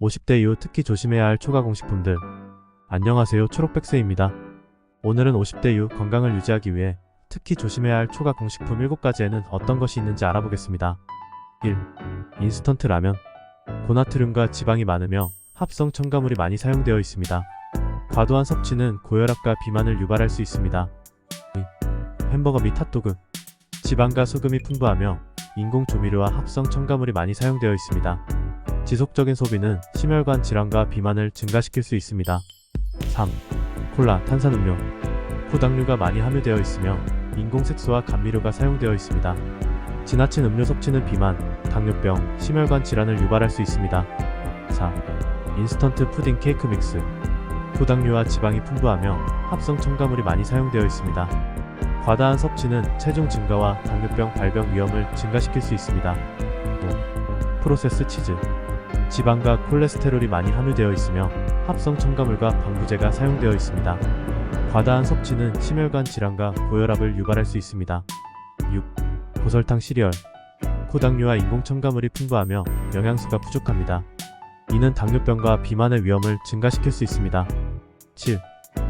50대 이후 특히 조심해야 할 초가공식품들. 안녕하세요. 초록백세입니다. 오늘은 50대 이후 건강을 유지하기 위해 특히 조심해야 할 초가공식품 7가지에는 어떤 것이 있는지 알아보겠습니다. 1. 인스턴트 라면. 고나트륨과 지방이 많으며 합성 첨가물이 많이 사용되어 있습니다. 과도한 섭취는 고혈압과 비만을 유발할 수 있습니다. 2. 햄버거 및 핫도그. 지방과 소금이 풍부하며 인공 조미료와 합성 첨가물이 많이 사용되어 있습니다. 지속적인 소비는 심혈관 질환과 비만을 증가시킬 수 있습니다. 3. 콜라, 탄산음료. 고당류가 많이 함유되어 있으며 인공색소와 감미료가 사용되어 있습니다. 지나친 음료 섭취는 비만, 당뇨병, 심혈관 질환을 유발할 수 있습니다. 4. 인스턴트 푸딩 케이크 믹스. 고당류와 지방이 풍부하며 합성 첨가물이 많이 사용되어 있습니다. 과다한 섭취는 체중 증가와 당뇨병 발병 위험을 증가시킬 수 있습니다. 5. 프로세스 치즈. 지방과 콜레스테롤이 많이 함유되어 있으며 합성 첨가물과 방부제가 사용되어 있습니다. 과다한 섭취는 심혈관 질환과 고혈압을 유발할 수 있습니다. 6. 고설탕 시리얼. 고당류와 인공 첨가물이 풍부하며 영양소가 부족합니다. 이는 당뇨병과 비만의 위험을 증가시킬 수 있습니다. 7.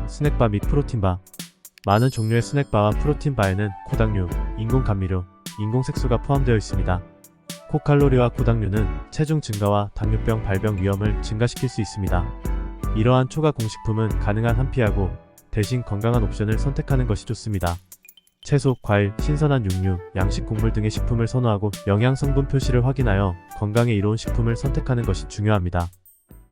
스낵바 및 프로틴바. 많은 종류의 스낵바와 프로틴바에는 고당류, 인공 감미료, 인공 색소가 포함되어 있습니다. 고칼로리와 고당류는 체중 증가와 당뇨병 발병 위험을 증가시킬 수 있습니다. 이러한 초과 공식품은 가능한 한 피하고 대신 건강한 옵션을 선택하는 것이 좋습니다. 채소, 과일, 신선한 육류, 양식 곡물 등의 식품을 선호하고 영양 성분 표시를 확인하여 건강에 이로운 식품을 선택하는 것이 중요합니다.